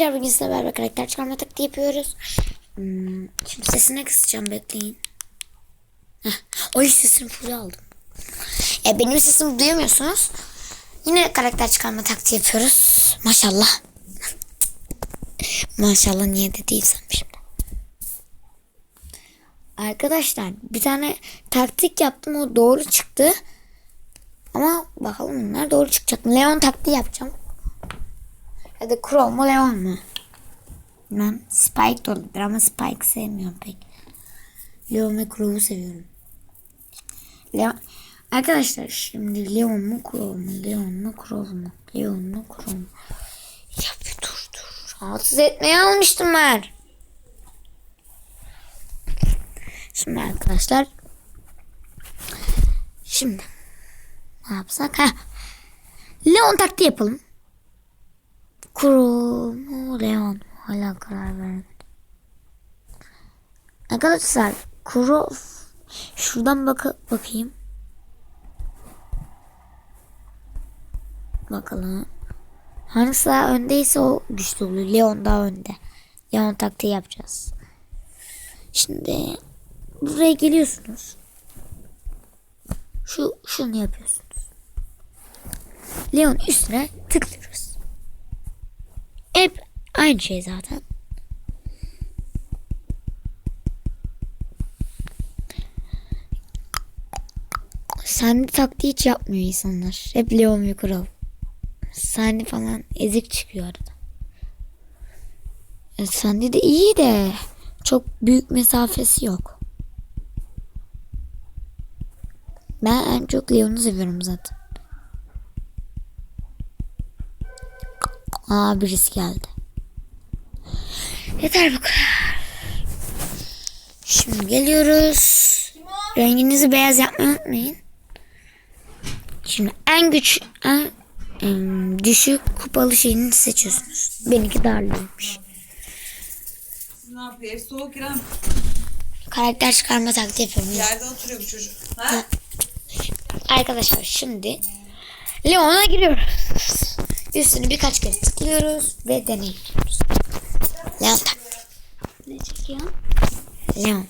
Arkadaşlar bugün sizinle beraber karakter çıkarma taktiği yapıyoruz. Hmm, şimdi sesini kısacağım bekleyin. Heh, o iş sesini full aldım. E, benim sesimi duyamıyorsunuz. Yine karakter çıkarma taktiği yapıyoruz. Maşallah. Maşallah niye dediysem şimdi. Arkadaşlar bir tane taktik yaptım o doğru çıktı. Ama bakalım bunlar doğru çıkacak mı? Leon taktiği yapacağım. Ya da Crow mu Leon mu? Ben Spike de olabilir ama Spike sevmiyorum pek. Leon ve Crow'u seviyorum. Leon... Arkadaşlar şimdi Leon mu Crow mu? Leon mu Crow mu? Leon mu Crow mu? Ya bir dur dur. Rahatsız etmeye almıştım ben. Şimdi arkadaşlar. Şimdi. Ne yapsak? Ha. Leon taktiği yapalım. Kuro mu Leon mu? Hala karar vermedim. Arkadaşlar Kuro şuradan bak bakayım. Bakalım. Hangisi daha öndeyse o güçlü oluyor. Leon daha önde. Leon taktiği yapacağız. Şimdi buraya geliyorsunuz. Şu şunu yapıyorsunuz. Leon üstüne tıklıyoruz. Hep aynı şey zaten. Sahne taktiği hiç yapmıyor insanlar. Hep Leon ve Kral. Sahne falan ezik çıkıyor arada. E, sahne de iyi de çok büyük mesafesi yok. Ben en çok Leon'u seviyorum zaten. Aa birisi geldi. Yeter bu kadar. Şimdi geliyoruz. Renginizi beyaz yapmayı unutmayın. Şimdi en güç en, em, düşük kupalı şeyini seçiyorsunuz. Benimki darlıymış. Ne soğuk İrem. Karakter çıkarma taktiği yapıyorum. Yerde oturuyor bu çocuk. Ha? Arkadaşlar şimdi Leon'a giriyoruz. Üstünü birkaç kere tıklıyoruz ve deneyimliyoruz. Leon tak. Ne çekiyor? Leon.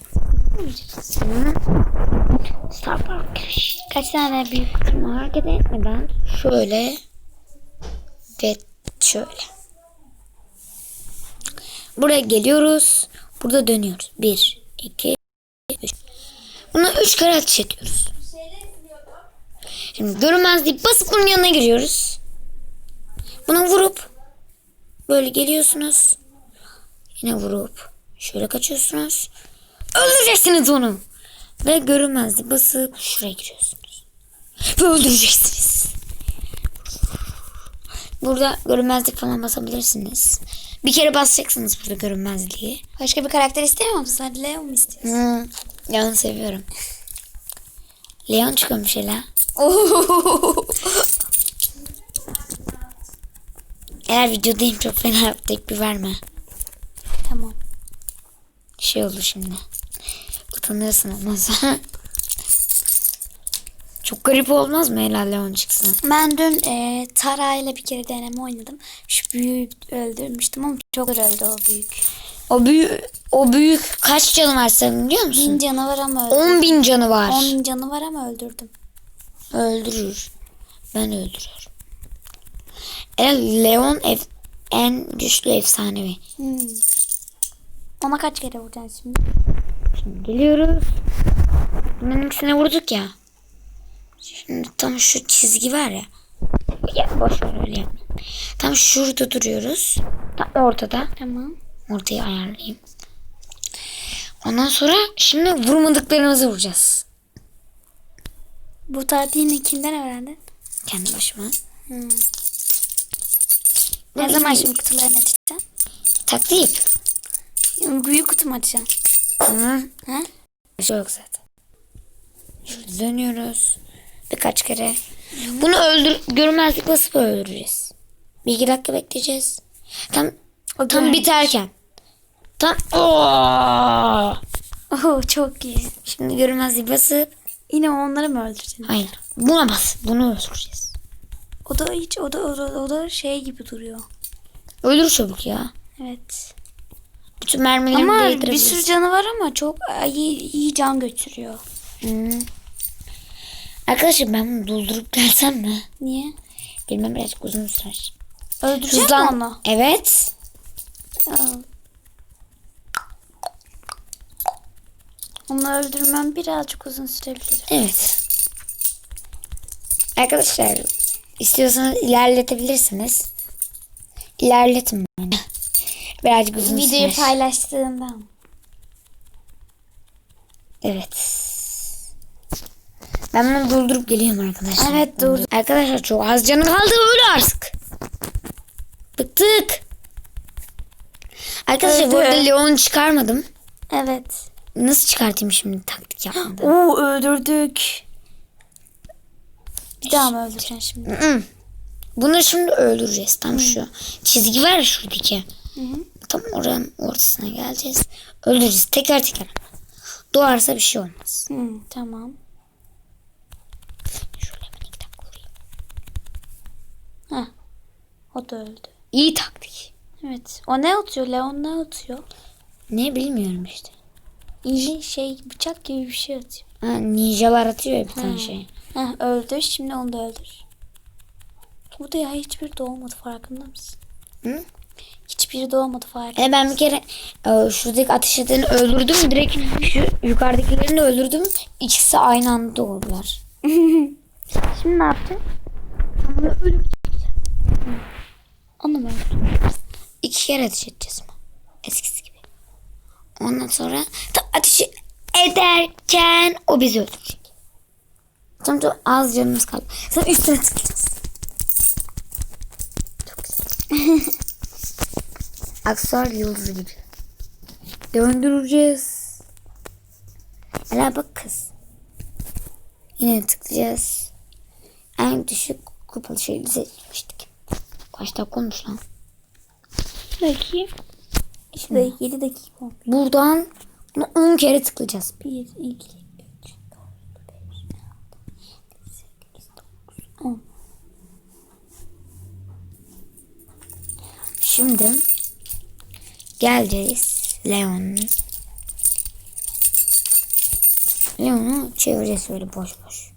Star Park. Kaç tane büyük kutum var? Hareket etmeden şöyle ve şöyle. Buraya geliyoruz. Burada dönüyoruz. Bir, iki, üç. Buna üç kere ateş ediyoruz. Şimdi görünmezliği basıp bunun yanına giriyoruz. Bunu vurup böyle geliyorsunuz. Yine vurup şöyle kaçıyorsunuz. Öldüreceksiniz onu. Ve görünmezliği basıp şuraya giriyorsunuz. Ve öldüreceksiniz. Burada görünmezlik falan basabilirsiniz. Bir kere basacaksınız burada görünmezliği. Başka bir karakter istemiyor musun? Hadi Leon mu istiyorsun? Hmm, Leon seviyorum. Leon çıkıyormuş hele. Eğer videodayım çok fena tepki verme. Tamam. Şey olur şimdi. Utanırsın sonra. Çok garip olmaz mı helal Leon çıksa? Ben dün e, Tara ile bir kere deneme oynadım. Şu büyüğü öldürmüştüm ama çok öldü o büyük. O büyük, o büyük kaç canı var senin biliyor Bin musun? canı var ama öldürdüm. 10 bin canı var. 10 canı var ama öldürdüm. Öldürür. Ben öldürüyorum. El Leon ev, en güçlü efsanevi. Hmm. Ona kaç kere vuracaksın şimdi? Şimdi geliyoruz. Bunun ikisine vurduk ya. Şimdi tam şu çizgi var ya. Ya boş ver öyle yapma. Tam şurada duruyoruz. Tam ortada. Tamam. Ortayı ayarlayayım. Ondan sonra şimdi vurmadıklarımızı vuracağız. Bu taktiğini kimden öğrendin? Kendi başıma. Hmm. Ne zaman şimdi kutularını açacaksın? Taktik. Büyük kutu mu açacaksın? Hı. Ha? Bir şey yok zaten. Şöyle dönüyoruz. Birkaç kere. Bunu öldür görmezlik basıp öldüreceğiz. Bir iki dakika bekleyeceğiz. Tam tam görmüş. biterken. Tam Oo! Oh çok iyi. Şimdi görmezlik basıp Yine onları mı öldüreceksin? hayır. Buna bas. Bunu öldüreceğiz. O da hiç o da o da, o da şey gibi duruyor. Öldür çabuk ya. Evet. Bütün mermilerimi Ama bir sürü canı var ama çok iyi, iyi can götürüyor. Hmm. Arkadaşlar ben bunu doldurup gelsem mi? Niye? Bilmem birazcık uzun sürer. Öldürecek Hızlan- mi onu? Evet. Aa. Onu öldürmem birazcık uzun sürebilir. Evet. Arkadaşlar istiyorsanız ilerletebilirsiniz. İlerletin beni. Birazcık uzun Videoyu sürer. paylaştığından. Evet. Ben bunu doldurup geliyorum arkadaşlar. Evet, dur. Arkadaşlar çok az canı kaldı öyle artık. Bıktık. Arkadaşlar bu Öldü. arada Leon'u çıkarmadım. Evet. Nasıl çıkartayım şimdi taktik yapmadan? Oo öldürdük. Bir daha mı öldüreceksin şimdi? Bunu şimdi öldüreceğiz. Tam şu çizgi var ya şuradaki. Tam oranın ortasına geleceğiz. Öldüreceğiz. Teker teker. Doğarsa bir şey olmaz. Hı, tamam. Şöyle hemen iki dakika vurayım. Heh. O da öldü. İyi taktik. Evet. O ne atıyor? Leon ne atıyor? Ne bilmiyorum işte. İyi şey bıçak gibi bir şey atıyor. Ha, ninjalar atıyor ya bir tane şey. Heh, öldür. Şimdi onu da öldür. Burada ya hiçbir doğmadı farkında mısın? Hı? Hiçbiri doğmadı farkında. E ben bir kere e, şuradaki ateş edeni öldürdüm. Direkt şu yukarıdakilerini de öldürdüm. İkisi aynı anda oldular. Şimdi ne yaptın? Onu mu öldürdün? İki kere ateş edeceğiz ama. Eskisi gibi. Ondan sonra tam ateş ederken o bizi öldürecek. Tam da az canımız kaldı. Sonra üstüne tıklayacağız. Çok güzel. Aksuar yıldızı gibi. Döndüreceğiz. Hala bak kız. Yine tıklayacağız. En düşük kupalı şeyi seçmiştik. Kaç dakika olmuş lan? Bakayım. İşte 7 dakika. Buradan bunu 10 kere tıklayacağız. 1, 2, Şimdi geleceğiz Leon'un. Leon'u çevireceğiz böyle boş boş.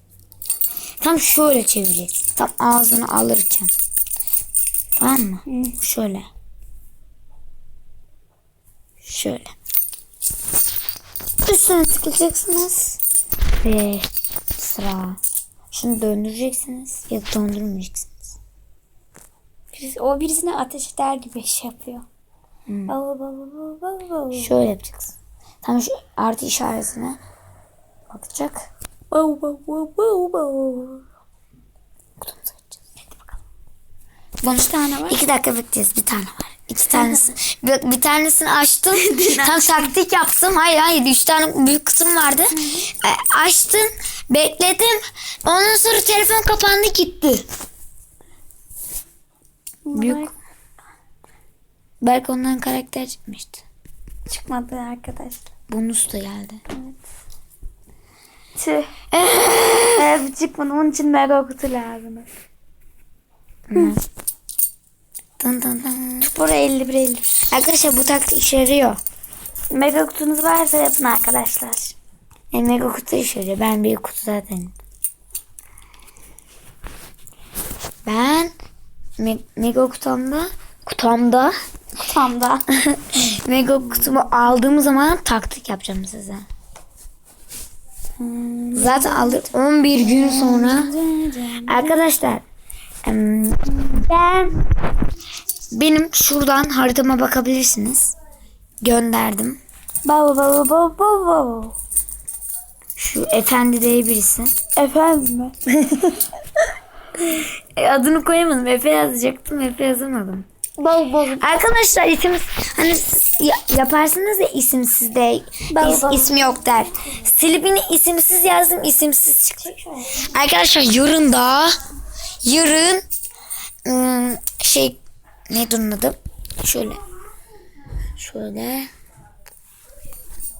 Tam şöyle çevireceğiz. Tam ağzını alırken. Tamam mı? Şöyle. Şöyle. Üstüne tıklayacaksınız. Ve sıra. Şunu döndüreceksiniz ya da döndürmeyeceksiniz. Birisi, o birisine ateş eder gibi şey yapıyor. Baba. Şöyle yapacaksın. Tam şu artı işaretine bakacak. Baba baba baba. Kutumuzu açacağız. Hadi bakalım. Bunu Kaç tane var? İki dakika bekleyeceğiz. Bir tane var. İki tanesi. bir, bir tanesini açtım. Tam taktik yaptım. Hayır hayır. Üç tane büyük kutum vardı. E, açtım. Bekledim. Ondan sonra telefon kapandı gitti. Büyük. Belki ondan karakter çıkmıştı. Çıkmadı arkadaşlar. Bonus da geldi. Tüh. evet çıkmadı. Onun için mega kutu lazım. Dın dın dın. Buraya 51 51. Arkadaşlar bu taktik işe yarıyor. Mega kutunuz varsa yapın arkadaşlar. E, mega kutu işe yarıyor. Ben bir kutu zaten. Ben me- mega kutamda kutamda Tam da. mega kutumu aldığım zaman taktik yapacağım size. Zaten aldık 11 gün sonra. Arkadaşlar ben benim şuradan haritama bakabilirsiniz. Gönderdim. Baba baba baba baba. Şu efendi diye birisi. Efendim mi? E, adını koyamadım. Efe yazacaktım. Efe yazamadım. Baba baba. Arkadaşlar isim hani siz ya- yaparsınız ya isimsiz de Ben- is- ismi yok der. Silip yine isimsiz yazdım isimsiz çıktı. Arkadaşlar yarın da yarın ım, şey ne adı? Şöyle. Şöyle.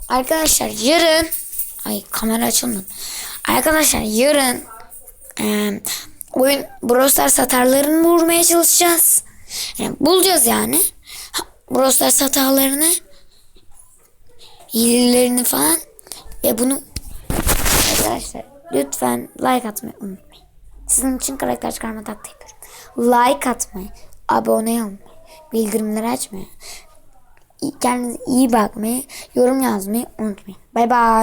Arkadaşlar yarın ay kamera açılmadı. Arkadaşlar yarın em, oyun Brawl Stars satarlarını vurmaya çalışacağız. Yani bulacağız yani. Brawl Stars hatalarını hilelerini falan ve bunu arkadaşlar lütfen like atmayı unutmayın. Sizin için karakter çıkarma taktiği yapıyorum. Like atmayı, abone olmayı, bildirimleri açmayı, kendinize iyi bakmayı, yorum yazmayı unutmayın. Bay bay.